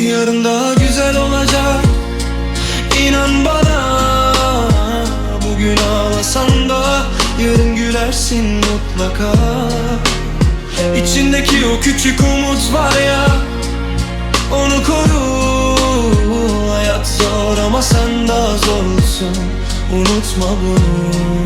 Yarın daha güzel olacak. İnan bana Bugün ağlasan da Yarın gülersin mutlaka. İçindeki o küçük umut var ya Onu koru. Hayat zor ama sen daha zorlusun Unutma bunu.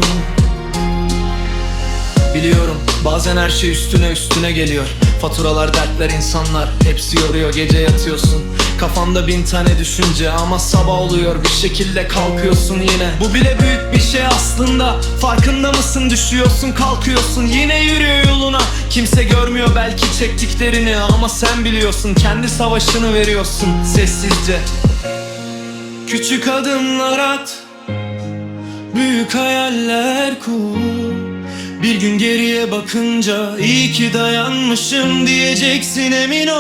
Biliyorum bazen her şey üstüne üstüne geliyor. Faturalar, dertler, insanlar hepsi yoruyor. Gece yatıyorsun kafanda bin tane düşünce Ama sabah oluyor. Bir şekilde kalkıyorsun yine. Bu bile büyük bir şey aslında. Farkında mısın? Düşüyorsun kalkıyorsun. Yine yürüyor yoluna. Kimse görmüyor belki çektiklerini Ama sen biliyorsun. Kendi savaşını veriyorsun Sessizce. Küçük adımlar at Büyük hayaller kur Bir gün geriye bakınca iyi ki dayanmışım diyeceksin emin ol.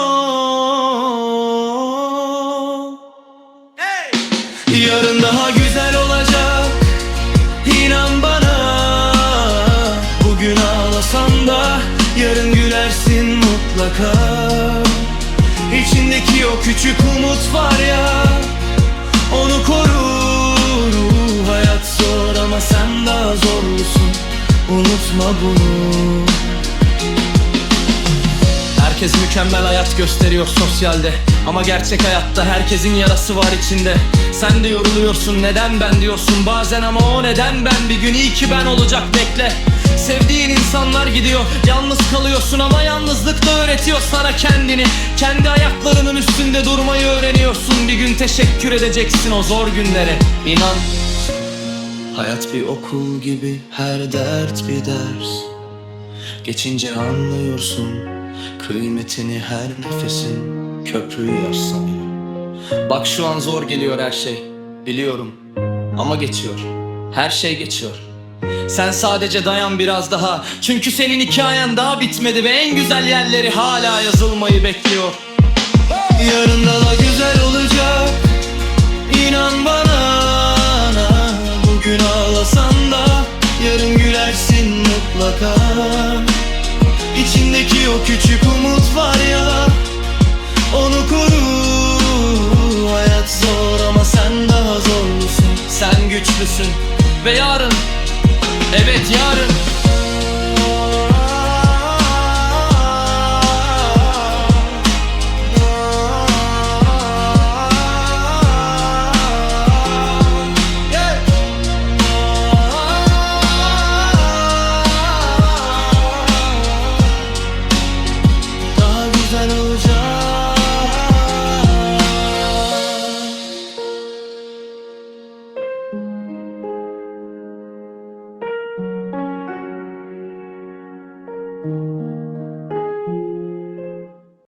Yarın daha güzel olacak İnan bana. Bugün ağlasan da yarın gülersin mutlaka. İçindeki o küçük umut var ya onu korur Unutma bunu. Herkes mükemmel hayat gösteriyor sosyalde. Ama gerçek hayatta herkesin yarası var içinde. Sen de yoruluyorsun neden ben diyorsun bazen ama o neden ben? Bir gün iyi ki ben olacak bekle. Sevdiğin insanlar gidiyor Yalnız kalıyorsun ama yalnızlık da öğretiyor sana kendini. Kendi ayaklarının üstünde durmayı öğreniyorsun. Bir gün teşekkür edeceksin o zor günlere. İnan Hayat bir okul gibi her dert bir ders. Geçince anlıyorsun kıymetini her nefesin köprüyü yaşsanıyor Bak şu an zor geliyor her şey biliyorum. Ama geçiyor her şey geçiyor. Sen sadece dayan biraz daha Çünkü senin hikayen daha bitmedi Ve en güzel yerleri hala yazılmayı bekliyor. Yarın daha güzel olacak mutlaka. İçindeki o küçük umut var ya Onu koru. Hayat zor ama sen daha zorlusun. Sen güçlüsün Ve yarın Evet yarın